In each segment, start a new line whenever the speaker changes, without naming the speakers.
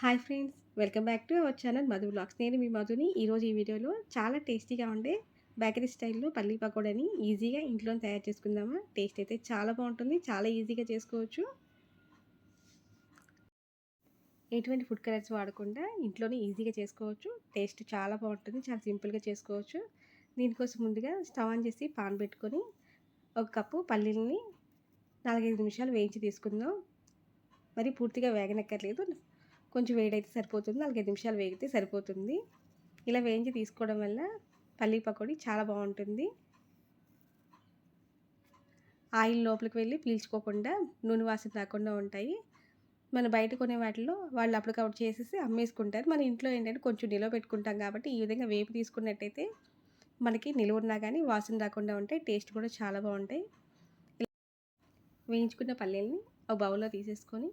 Hi friends welcome back to our channel Madhu blogs. నేను మీ మధుని. ఈరోజు ఈ వీడియోలో చాలా టేస్టీగా ఉండే బేకరీ స్టైల్లో పల్లీ పకోడని ఈజీగా ఇంట్లో తయారు చేసుకుందామా? టేస్ట్ అయితే చాలా బాగుంటుంది. చాలా ఈజీగా చేసుకోవచ్చు. ఎటువంటి ఫుడ్ కలర్స్ వాడకుండా ఇంట్లోనే ఈజీగా చేసుకోవచ్చు. టేస్ట్ చాలా బాగుంటుంది. చాలా సింపుల్గా చేసుకోవచ్చు. దీనికోసం ముందుగా స్టవ్ ఆన్ చేసి పాన్ పెట్టుకొని ఒక కప్పు పల్లీలని నాలుగైదు నిమిషాలు వేయించి తీసుకుందాం. మరి పూర్తిగా వేగనక్కర్లేదు. కొంచెం వేడైతే సరిపోతుంది నాలుగైదు నిమిషాలు వేగితే సరిపోతుంది. ఇలా వేయించి తీసుకోవడం వల్ల పల్లీ పకోడీ చాలా బాగుంటుంది. ఆయిల్ లోపలికి వెళ్ళి పీల్చుకోకుండా నూనె వాసన రాకుండా ఉంటాయి. మన బయట కొనే వాటిలో వాళ్ళు అప్పటికప్పుడు చేసేసి అమ్మేసుకుంటారు. మన ఇంట్లో ఏంటంటే కొంచెం నిల్వ పెట్టుకుంటాం కాబట్టి ఈ విధంగా వేపు తీసుకున్నట్టయితే మనకి నిలువ ఉన్నా కానీ వాసన రాకుండా ఉంటాయి టేస్ట్ కూడా చాలా బాగుంటాయి. వేయించుకున్న పల్లెల్ని ఒక బౌల్లో తీసేసుకొని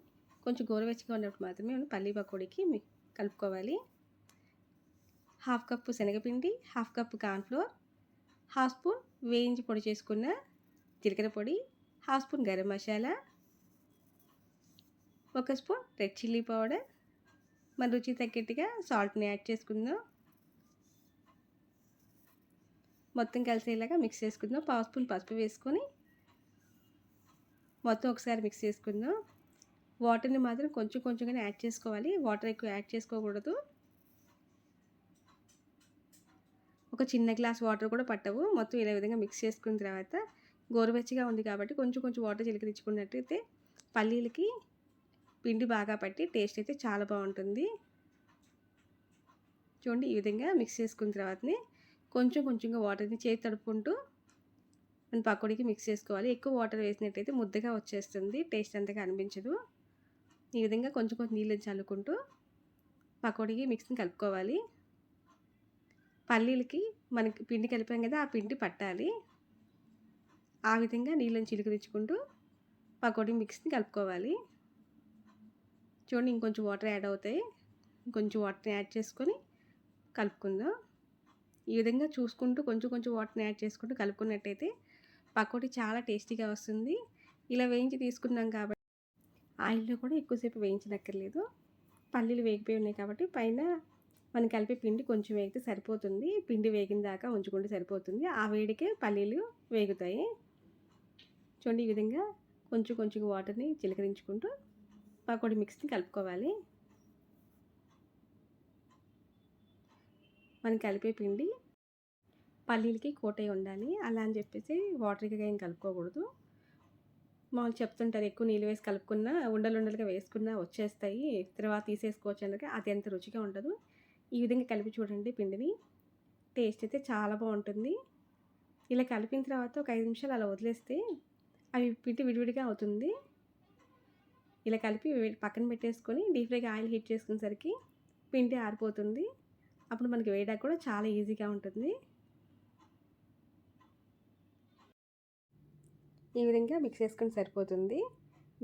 కొంచెం గోరువెచ్చగా ఉన్నప్పుడు మాత్రమే మనం పల్లీ పకోడీకి కలుపుకోవాలి. హాఫ్ కప్పు శనగపిండి half cup cornflour half spoon వేయించి పొడి చేసుకున్న జీలకర్ర పొడి హాఫ్ స్పూన్ గరం మసాలా ఒక స్పూన్ రెడ్ చిల్లీ పౌడర్. మన రుచి తగ్గట్టుగా సాల్ట్ని యాడ్ చేసుకుందాం. మొత్తం కలిసేలాగా మిక్స్ చేసుకుందాం. పావు స్పూన్ పసుపు వేసుకొని మొత్తం ఒకసారి మిక్స్ చేసుకుందాం. వాటర్ని మాత్రం కొంచెం కొంచెంగానే యాడ్ చేసుకోవాలి. వాటర్ ఎక్కువ యాడ్ చేసుకోకూడదు. ఒక చిన్న గ్లాస్ వాటర్ కూడా పట్టవు. మొత్తం ఇలా విధంగా మిక్స్ చేసుకున్న తర్వాత గోరువెచ్చగా ఉంది కాబట్టి కొంచెం కొంచెం వాటర్ చిలికరించుకున్నట్టయితే పల్లీలకి పిండి బాగా పట్టి టేస్ట్ అయితే చాలా బాగుంటుంది. చూడండి ఈ విధంగా మిక్స్ చేసుకున్న తర్వాతనే కొంచెం కొంచెంగా వాటర్ని చేతి తడుపుకుంటూ మన పకోడీకి మిక్స్ చేసుకోవాలి. ఎక్కువ వాటర్ వేసినట్టయితే ముద్దగా వచ్చేస్తుంది. టేస్ట్ అంతగా అనిపించదు. ఈ విధంగా కొంచెం కొంచెం నీళ్ళు చల్లుకుంటూ పకోడీకి మిక్స్ని కలుపుకోవాలి. పల్లీలకి మనకి పిండి కలిపాం కదా ఆ పిండి పట్టాలి. ఆ విధంగా నీళ్ళని చిలుకరించుకుంటూ పకోడీ మిక్స్ని కలుపుకోవాలి. చూడండి ఇంకొంచెం వాటర్ యాడ్ అవుతాయి. కొంచెం వాటర్ని యాడ్ చేసుకొని కలుపుకుందాం. ఈ విధంగా చూసుకుంటూ కొంచెం కొంచెం వాటర్ని యాడ్ చేసుకుంటూ కలుపుకున్నట్టయితే పకోడీ చాలా టేస్టీగా వస్తుంది. ఇలా వేయించి తీసుకున్నాం కాబట్టి ఆయిల్లో కూడా ఎక్కువసేపు వేయించనక్కర్లేదు. పల్లీలు వేగిపోయి ఉన్నాయి కాబట్టి పైన మనం కలిపే పిండి కొంచెం వేగితే సరిపోతుంది. పిండి వేగిన దాకా ఉంచుకుంటే సరిపోతుంది. ఆ వేడికే పల్లీలు వేగుతాయి. చూడండి ఈ విధంగా కొంచెం కొంచెం వాటర్ని చిలకరించుకుంటూ పకోడీ మిక్స్ని కలుపుకోవాలి. మనం కలిపే పిండి పల్లీలకి కోటై ఉండాలి. అలా అని చెప్పేసి వాటర్గా ఏం కలుపుకోకూడదు. మామూలు చెప్తుంటారు ఎక్కువ నీళ్ళు వేసి కలుపుకున్నా ఉండలు ఉండలుగా వేసుకున్నా వచ్చేస్తాయి. తర్వాత తీసేసుకోవచ్చు అందుకే అది ఎంత రుచిగా ఉండదు ఈ విధంగా కలిపి చూడండి పిండిని. టేస్ట్ అయితే చాలా బాగుంటుంది. ఇలా కలిపిన తర్వాత ఒక ఐదు నిమిషాలు అలా వదిలేస్తే అవి పిండి విడివిడిగా అవుతుంది. ఇలా కలిపి పక్కన పెట్టేసుకొని డీప్ ఫ్రైగా ఆయిల్ హీట్ చేసుకునేసరికి పిండి ఆరిపోతుంది. అప్పుడు మనకి వేయడానికి కూడా చాలా ఈజీగా ఉంటుంది. ఈ విధంగా మిక్స్ చేసుకుని సరిపోతుంది.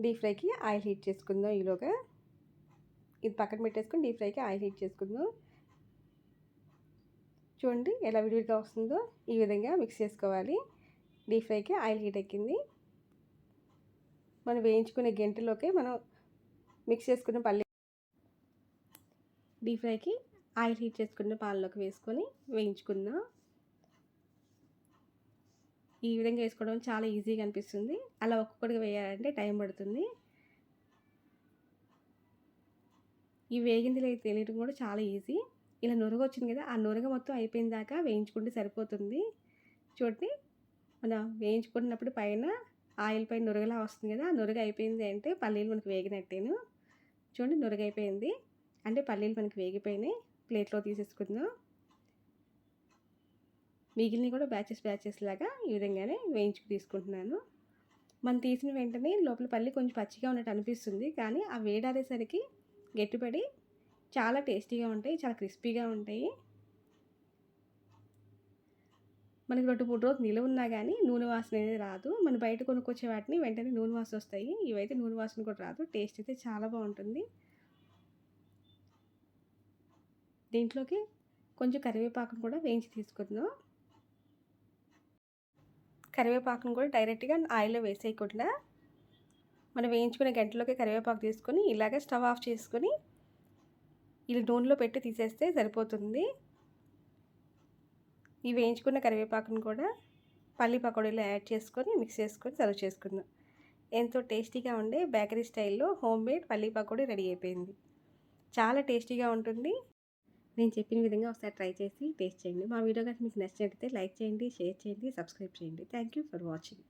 డీప్ ఫ్రైకి ఆయిల్ హీట్ చేసుకుందాం ఈలోగా. ఇది పక్కన పెట్టేసుకుని డీప్ ఫ్రైకి ఆయిల్ హీట్ చేసుకుందాం. చూడండి ఎలా విడివిడిగా వస్తుందో ఈ విధంగా మిక్స్ చేసుకోవాలి. డీప్ ఫ్రైకి ఆయిల్ హీట్ ఎక్కింది. మనం వేయించుకునే గంటలోకే మనం మిక్స్ చేసుకున్న పల్లె డీప్ ఫ్రైకి ఆయిల్ హీట్ చేసుకున్న పాలలోకి వేసుకొని వేయించుకుందాం. ఈ విధంగా వేసుకోవడం చాలా ఈజీగా అనిపిస్తుంది. అలా ఒక్కొక్కటిగా వేయాలంటే టైం పడుతుంది. ఈ వేగింది లేదు తెలియడం కూడా చాలా ఈజీ. ఇలా నురగ వచ్చింది కదా ఆ నురగ మొత్తం అయిపోయిన దాకా వేయించుకుంటే సరిపోతుంది. చూడండి మన వేయించుకున్నప్పుడు పైన ఆయిల్ పైన నురగలా వస్తుంది కదా ఆ నురగ అయిపోయింది అంటే పల్లీలు మనకు వేగినట్టేను. చూడండి నురగ అయిపోయింది. అంటే పల్లీలు మనకి వేగిపోయినాయి. ప్లేట్లో తీసేసుకుందాం. మిగిలిన కూడా బ్యాచెస్ బ్యాచెస్ లాగా ఈ విధంగానే వేయించుకు తీసుకుంటున్నాను. మనం తీసిన వెంటనే లోపల పల్లి కొంచెం పచ్చిగా ఉన్నట్టు అనిపిస్తుంది. కానీ ఆ వేడారేసరికి గట్టిపడి చాలా టేస్టీగా ఉంటాయి చాలా క్రిస్పీగా ఉంటాయి. మనకి రెండు మూడు రోజులు నిలువ ఉన్నా కానీ నూనె వాసన అనేది రాదు. మనం బయట కొనుక్కొచ్చే వాటిని వెంటనే నూనె వాసన వస్తాయి. ఇవైతే నూనె వాసన కూడా రాదు. టేస్ట్ అయితే చాలా బాగుంటుంది. దీంట్లోకి కొంచెం కరివేపాకును కూడా వేయించి తీసుకుందాం కరివేపాకును కూడా డైరెక్ట్గా ఆయిల్లో వేసేయకుండా మనం వేయించుకునే గంటలోకి కరివేపాకు తీసుకొని ఇలాగే స్టవ్ ఆఫ్ చేసుకొని ఇలా నూనెలో పెట్టి తీసేస్తే సరిపోతుంది. ఈ వేయించుకున్న కరివేపాకును కూడా పల్లి పకోడీలో యాడ్ చేసుకొని మిక్స్ చేసుకొని సర్వ్ చేసుకుందాం. ఎంతో టేస్టీగా ఉండే బేకరీ స్టైల్లో హోమ్ మేడ్ పల్లి పకోడీ రెడీ అయిపోయింది. చాలా టేస్టీగా ఉంటుంది. నేను చెప్పిన విధంగా ఒకసారి ట్రై చేసి టేస్ట్ చేయండి. మా వీడియో కనుక మీకు నచ్చినట్లయితే లైక్ చేయండి షేర్ చేయండి సబ్స్క్రైబ్ చేయండి. Thank you for watching.